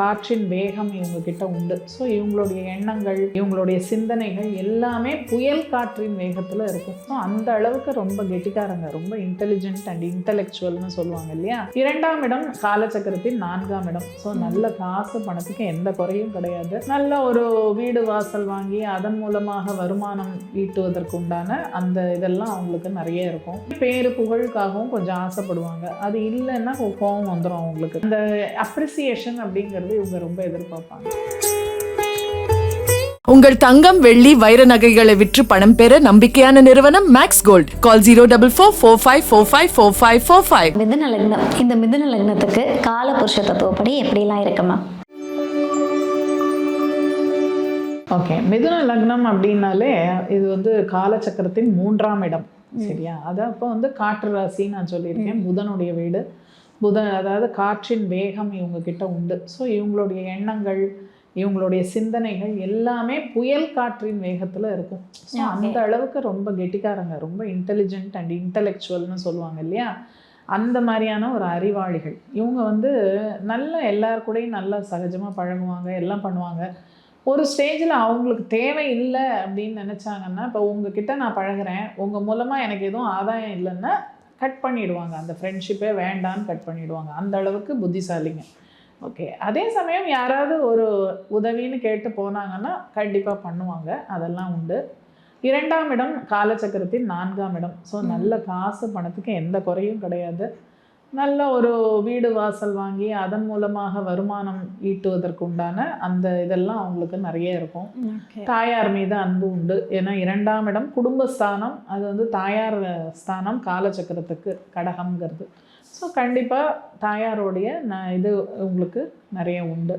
காற்றின் வேகம் இவங்க கிட்ட உண்டு. ஸோ இவங்களுடைய எண்ணங்கள் இவங்களுடைய சிந்தனைகள் எல்லாமே புயல் காற்றின் வேகத்தில் இருக்கும். ஸோ அந்த அளவுக்கு ரொம்ப கெட்டிக்காரங்க. ரொம்ப இன்டெலிஜென்ட் அண்ட் இன்டெலெக்சுவல்னு சொல்லுவாங்க இல்லையா? இரண்டாம் இடம் காலச்சக்கரத்தின் நான்காம் இடம். ஸோ நல்ல காசு பணத்துக்கு எந்த குறையும் கிடையாது. நல்ல ஒரு வீடு வாசல் வாங்கி அதன் மூலமாக வருமானம் ஈட்டுவதற்கு உண்டான அந்த இதெல்லாம் அவங்களுக்கு நிறைய இருக்கும். பேரு புகழுக்காகவும் கொஞ்சம் ஆசைப்படுவாங்க. அது இல்லைன்னா கோ- கோவம் வந்துடும் அவங்களுக்கு. அந்த அப்ரிசியேஷன் அப்படிங்கிறது இவங்க ரொம்ப எதிர்பார்ப்பாங்க. உங்கள் தங்கம் வெள்ளி வைர நகைகளை விற்று பணம் பெற நம்பிக்கையான நிறுவனம் Max Gold call zero double four four five four five four five four five மிதுன லக்னம் இந்த மிதுன லக்னத்துக்கு காலபுருஷ தத்துவப்படி எப்படிலாம் இருக்குமா ஓகே மிதுன லக்னம் அப்படின்னாலே இது வந்து காலச்சக்கரத்தின் மூன்றாம் இடம் சரியா? அது அப்போ வந்து காற்று ராசி நான் சொல்லியிருக்கேன். புதனுடைய வீடு புதன் அதாவது காற்றின் வேகம் இவங்க கிட்ட உண்டு. ஸோ இவங்களுடைய எண்ணங்கள் இவங்களுடைய சிந்தனைகள் எல்லாமே புயல் காற்றின் வேகத்தில் இருக்கும். ஸோ. அந்த அளவுக்கு ரொம்ப கெட்டிக்காரங்க ரொம்ப இன்டெலிஜென்ட் அண்ட் இன்டெலெக்சுவல்னு சொல்லுவாங்க இல்லையா? அந்த மாதிரியான ஒரு அறிவாளிகள். இவங்க வந்து நல்ல எல்லார் கூடயும் நல்லா சகஜமாக பழகுவாங்க எல்லாம் பண்ணுவாங்க. ஒரு ஸ்டேஜில் அவங்களுக்கு தேவை இல்லை அப்படின்னு நினச்சாங்கன்னா இப்போ உங்ககிட்ட நான் பழகுறேன் உங்கள் மூலமாக எனக்கு எதுவும் ஆதாயம் இல்லைன்னா கட் பண்ணிடுவாங்க. அந்த ஃப்ரெண்ட்ஷிப்பே வேண்டான்னு கட் பண்ணிடுவாங்க. அந்த அளவுக்கு புத்திசாலிங்க. ஓகே அதே சமயம் யாராவது ஒரு உதவின்னு கேட்டு போனாங்கன்னா கண்டிப்பாக பண்ணுவாங்க. அதெல்லாம் உண்டு. இரண்டாம் இடம் காலச்சக்கரத்தின் நான்காம் இடம். ஸோ நல்ல காசு பணத்துக்கு எந்த குறையும் கிடையாது. நல்ல ஒரு வீடு வாசல் வாங்கி அதன் மூலமாக வருமானம் ஈட்டுவதற்கு உண்டான அந்த இதெல்லாம் அவங்களுக்கு நிறைய இருக்கும். தாயார் மீது அன்பு உண்டு. ஏன்னா இரண்டாம் இடம் குடும்பஸ்தானம். அது வந்து தாயார் ஸ்தானம் காலச்சக்கரத்துக்கு கடகம்ங்கிறது. ஸோ கண்டிப்பாக தாயாரோடைய ந இது உங்களுக்கு நிறைய உண்டு.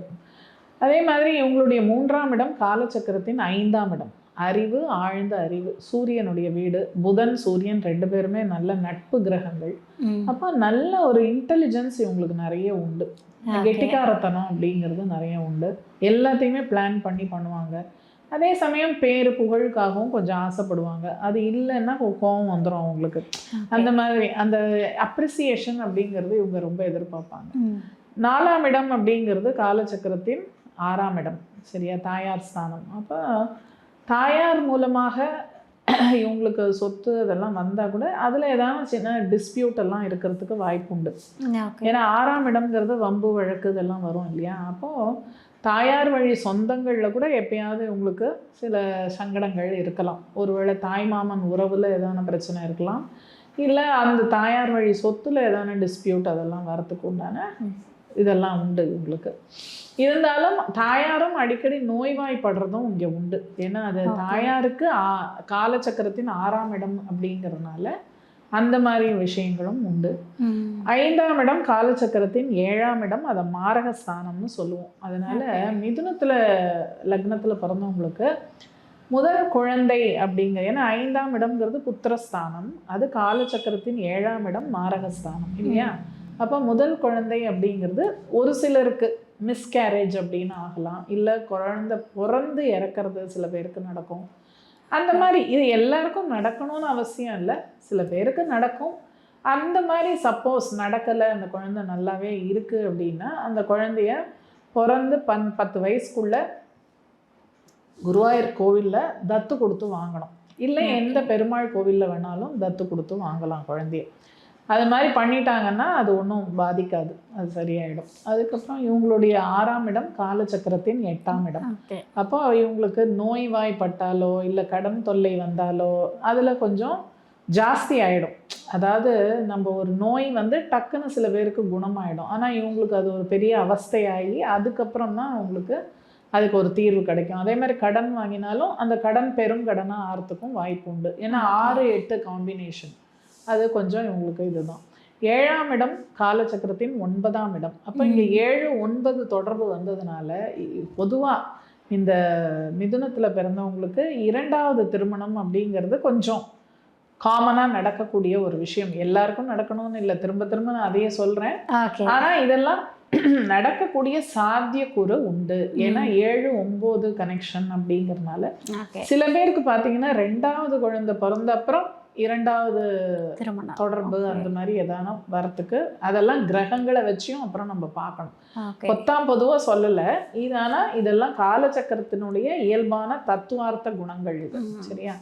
அதே மாதிரி இவங்களுடைய மூன்றாம் இடம் காலச்சக்கரத்தின் ஐந்தாம் இடம். அறிவு ஆழ்ந்த அறிவு. சூரியனுடைய வீடு புதன் சூரியன் ரெண்டு பேருமே நல்ல நட்பு கிரகங்கள். அப்போ நல்ல ஒரு இன்டெலிஜென்ஸ் இவங்களுக்கு நிறைய உண்டு. கெட்டிக்காரத்தனம் அப்படிங்கிறது நிறைய உண்டு. எல்லாத்தையுமே பிளான் பண்ணி பண்ணுவாங்க. அதே சமயம் பேரு புகழுக்காகவும் கொஞ்சம் ஆசைப்படுவாங்க. அது இல்லைன்னா கோவம் வந்துடும் அவங்களுக்கு. அந்த மாதிரி அந்த அப்ரிசியேஷன் அப்படிங்கிறது இவங்க ரொம்ப எதிர்பார்ப்பாங்க. நாலாம் இடம் அப்படிங்கிறது காலச்சக்கரத்தின் ஆறாம் இடம். சரியா? தாயார் ஸ்தானம். அப்போ தாயார் மூலமாக இவங்களுக்கு சொத்து அதெல்லாம் வந்தால் கூட அதில் ஏதாவது சின்ன டிஸ்பியூட் எல்லாம் இருக்கிறதுக்கு வாய்ப்பு உண்டு. ஏன்னா ஆறாம் இடம்ங்கிறது வம்பு வழக்கு இதெல்லாம் வரும் இல்லையா? அப்போது தாயார் வழி சொந்தங்களில் கூட எப்பயாவது உங்களுக்கு சில சங்கடங்கள் இருக்கலாம். ஒருவேளை தாய்மாமன் உறவில் ஏதான பிரச்சனை இருக்கலாம். இல்லை அந்த தாயார் வழி சொத்துல ஏதான டிஸ்பியூட் அதெல்லாம் வரத்துக்கு உண்டான இதெல்லாம் உண்டு உங்களுக்கு இருந்தாலும் தாயாரும் அடிக்கடி நோய்வாய்ப்படுறதும் இங்கே உண்டு. ஏன்னா அது. தாயாருக்கு ஆ- காலச்சக்கரத்தின் ஆறாம் இடம் அப்படிங்கிறதுனால அந்த மாதிரி விஷயங்களும் உண்டு. ஐந்தாம் இடம் காலச்சக்கரத்தின் ஏழாம் இடம் அதை மாரகஸ்தானம்னு சொல்லுவோம். அதனால. மிதுனத்துல லக்னத்துல பிறந்தவங்களுக்கு முதல் குழந்தை அப்படிங்கிற ஏன்னா ஐந்தாம் இடம்ங்கிறது புத்திரஸ்தானம். அது காலச்சக்கரத்தின் ஏழாம் இடம் மாரகஸ்தானம் இல்லையா? அப்போ முதல் குழந்தை அப்படிங்கிறது ஒரு சிலருக்கு மிஸ்கேரேஜ் அப்படின்னு ஆகலாம். இல்லை குழந்தை பிறந்து இறக்கறது சில பேருக்கு நடக்கும். அந்த மாதிரி இது எல்லாருக்கும் நடக்கணும்னு அவசியம் இல்லை. சில பேருக்கு நடக்கும். அந்த மாதிரி சப்போஸ் நடக்கலை அந்த குழந்தை நல்லாவே இருக்குது அப்படின்னா அந்த குழந்தைய பிறந்து பன் பத்து வயசுக்குள்ள குருவாயூர் கோவிலில் தத்து கொடுத்து வாங்கணும். இல்லை எந்த பெருமாள் கோவிலில் வேணாலும் தத்து கொடுத்து வாங்கலாம் குழந்தைய. அது மாதிரி பண்ணிட்டாங்கன்னா அது ஒன்றும் பாதிக்காது. அது சரியாயிடும். அதுக்கப்புறம் இவங்களுடைய ஆறாம் இடம் காலச்சக்கரத்தின் எட்டாம் இடம். அப்போ இவங்களுக்கு நோய்வாய்ப்பட்டாலோ இல்லை கடன் தொல்லை வந்தாலோ அதில் கொஞ்சம் ஜாஸ்தி ஆகிடும் அதாவது நம்ம ஒரு நோய் வந்து டக்குன்னு சில பேருக்கு குணமாயிடும். ஆனால் இவங்களுக்கு அது ஒரு பெரிய அவஸ்தையாகி அதுக்கப்புறம் தான் அவங்களுக்கு அதுக்கு ஒரு தீர்வு கிடைக்கும். அதே மாதிரி கடன் வாங்கினாலும் அந்த கடன் பெரும் கடனாக ஆகிறதுக்கும் வாய்ப்பு உண்டு. ஏன்னா ஆறு எட்டு காம்பினேஷன் அது கொஞ்சம் இவங்களுக்கு இதுதான். ஏழாம் இடம் காலச்சக்கரத்தின் ஒன்பதாம் இடம். அப்போ இங்கே ஏழு ஒன்பது தொடர்பு வந்ததுனால பொதுவாக இந்த மிதுனத்தில் பிறந்தவங்களுக்கு இரண்டாவது திருமணம் அப்படிங்கிறது கொஞ்சம் காமனாக நடக்கக்கூடிய ஒரு விஷயம். எல்லாருக்கும் நடக்கணும்னு இல்லை. திரும்ப திரும்ப நான் அதையே சொல்கிறேன் ஆனால் இதெல்லாம் நடக்கக்கூடிய சாத்தியக்கூறு உண்டு. ஏன்னா ஏழு ஒம்பது கனெக்ஷன் அப்படிங்கிறதுனால சில பேருக்கு பார்த்தீங்கன்னா ரெண்டாவது குழந்தை பிறந்த அப்புறம் இரண்டாவது திருமணம். தொடர்பு. அந்த மாதிரி எதான வரத்துக்கு அதெல்லாம் கிரகங்களை வச்சியும் அப்புறம் நம்ம பார்க்கணும். பொத்தாம் பொதுவா சொல்லல. இது ஆனா இதெல்லாம் காலச்சக்கரத்தினுடைய இயல்பான தத்துவார்த்த குணங்கள் இது. சரியா?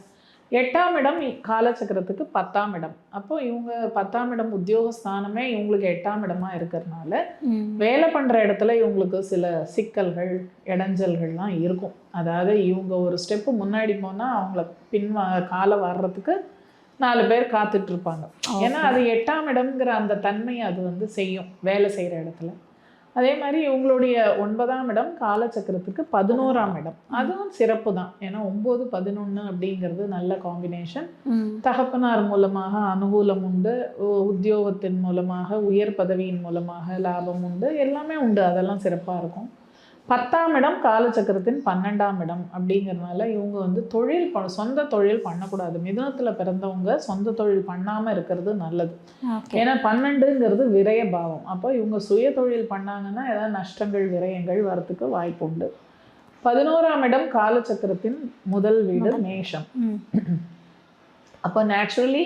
எட்டாம் இடம் காலச்சக்கரத்துக்கு பத்தாம் இடம். அப்போ இவங்க பத்தாம் இடம் உத்தியோகஸ்தானமே இவங்களுக்கு எட்டாம் இடமா இருக்கிறதுனால வேலை பண்ற இடத்துல இவங்களுக்கு சில சிக்கல்கள் இடைஞ்சல்கள்லாம் இருக்கும். அதாவது இவங்க ஒரு ஸ்டெப்பு முன்னாடி போனா அவங்கள பின் வா- காலை வர்றதுக்கு நாலு பேர் காத்துட்டு இருப்பாங்க ஏன்னா அது எட்டாம் இடம்ங்கிற அந்த தன்மையை அது வந்து செய்யும் வேலை செய்கிற இடத்துல. அதே மாதிரி இவங்களுடைய ஒன்பதாம் இடம் காலச்சக்கரத்துக்கு பதினோராம் இடம். அதுவும் சிறப்பு தான். ஏன்னா ஒம்பது பதினொன்று அப்படிங்கிறது நல்ல காம்பினேஷன் தகப்பனார் மூலமாக அனுகூலம் உண்டு உத்தியோகத்தின் மூலமாக உயர் பதவியின் மூலமாக லாபம் உண்டு எல்லாமே உண்டு. அதெல்லாம் சிறப்பாக இருக்கும். பத்தாம் இடம் காலச்சக்கரத்தின் பன்னெண்டாம் இடம் அப்படிங்கிறதுனால இவங்க வந்து தொழில் சொந்த தொழில் பண்ணக்கூடாது. மிதுனத்தில் பிறந்தவங்க சொந்த தொழில் பண்ணாமல் இருக்கிறது நல்லது. ஏன்னா பன்னெண்டுங்கிறது விரய பாவம். அப்போ இவங்க சுய தொழில் பண்ணாங்கன்னா ஏதாவது நஷ்டங்கள் விரயங்கள் வரத்துக்கு வாய்ப்பு உண்டு. பதினோராம் இடம் காலச்சக்கரத்தின் முதல் வீடு மேஷம். அப்போ நேச்சுரலி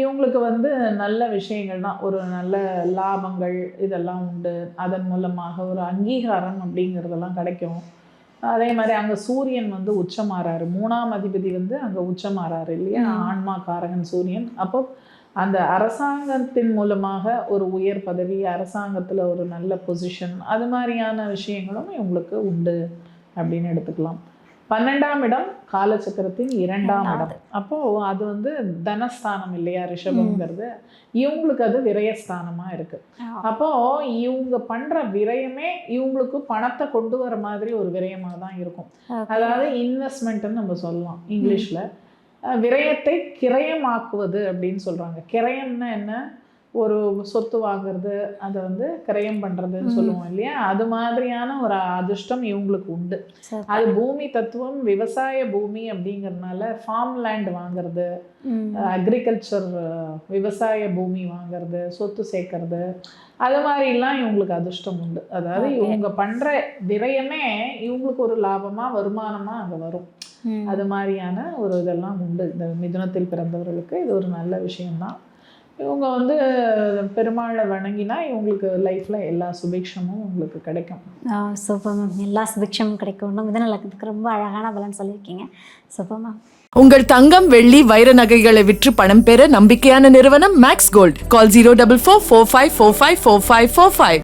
இவங்களுக்கு வந்து நல்ல விஷயங்கள் தான் ஒரு நல்ல லாபங்கள் இதெல்லாம் உண்டு. அதன் மூலமாக ஒரு அங்கீகாரம் அப்படிங்கிறதெல்லாம் கிடைக்கும். அதே மாதிரி அங்கே சூரியன் வந்து உச்சமாறாரு. மூணாம் அதிபதி வந்து அங்கே உச்சமாறாரு இல்லையா. ஆன்மா காரகன் சூரியன். அப்போ அந்த அரசாங்கத்தின் மூலமாக ஒரு உயர் பதவி அரசாங்கத்தில் ஒரு நல்ல பொசிஷன் அது மாதிரியான விஷயங்களும் இவங்களுக்கு உண்டு அப்படின்னு எடுத்துக்கலாம். பன்னெண்டாம் இடம் காலச்சக்கரத்தின் இரண்டாம் இடம். அப்போ அது வந்து தனஸ்தானம் இல்லையா ரிஷபம்ங்கிறது. இவங்களுக்கு அது விரயஸ்தானமா இருக்கு. அப்போ இவங்க பண்ற விரயமே இவங்களுக்கு பணத்தை கொண்டு வர மாதிரி ஒரு விரயமா தான் இருக்கும். அதாவது இன்வெஸ்ட்மெண்ட்னு நம்ம சொல்லலாம் இங்கிலீஷ்ல. விரயத்தை கிரயமாக்குவது அப்படின்னு சொல்றாங்க. கிரயம்னா என்ன? ஒரு சொத்து வாங்குறது அதை வந்து கிரயம் பண்றதுன்னு. சொல்லுவோம் இல்லையா? அது மாதிரியான ஒரு அதிர்ஷ்டம் இவங்களுக்கு உண்டு. அது பூமி தத்துவம் விவசாய பூமி அப்படிங்கறதுனால ஃபார்ம் லேண்ட் வாங்குறது அக்ரிகல்ச்சர் விவசாய பூமி வாங்குறது சொத்து சேர்க்கறது அது மாதிரிலாம் இவங்களுக்கு அதிர்ஷ்டம் உண்டு. அதாவது. இவங்க பண்ற விரயமே இவங்களுக்கு ஒரு லாபமா வருமானமா அங்க வரும். அது மாதிரியான ஒரு இதெல்லாம் உண்டு. இந்த மிதுனத்தில் பிறந்தவர்களுக்கு இது ஒரு நல்ல விஷயம்தான். இவங்க வந்து பெருமாளை வணங்கினா இவங்களுக்கு லைஃப்ல எல்லா சுபிக்ஷமும் உங்களுக்கு கிடைக்கும். Super ma'am. எல்லா சுபிக்ஷமும் கிடைக்கும். மிதன லக்னத்துக்கு ரொம்ப அழகான பலன் சொல்லியிருக்கீங்க. Super ma'am. உங்கள் தங்கம் வெள்ளி வைர நகைகளை விற்று பணம் பெற நம்பிக்கையான நிறுவனம் Max Gold call zero double four four five four five four five four five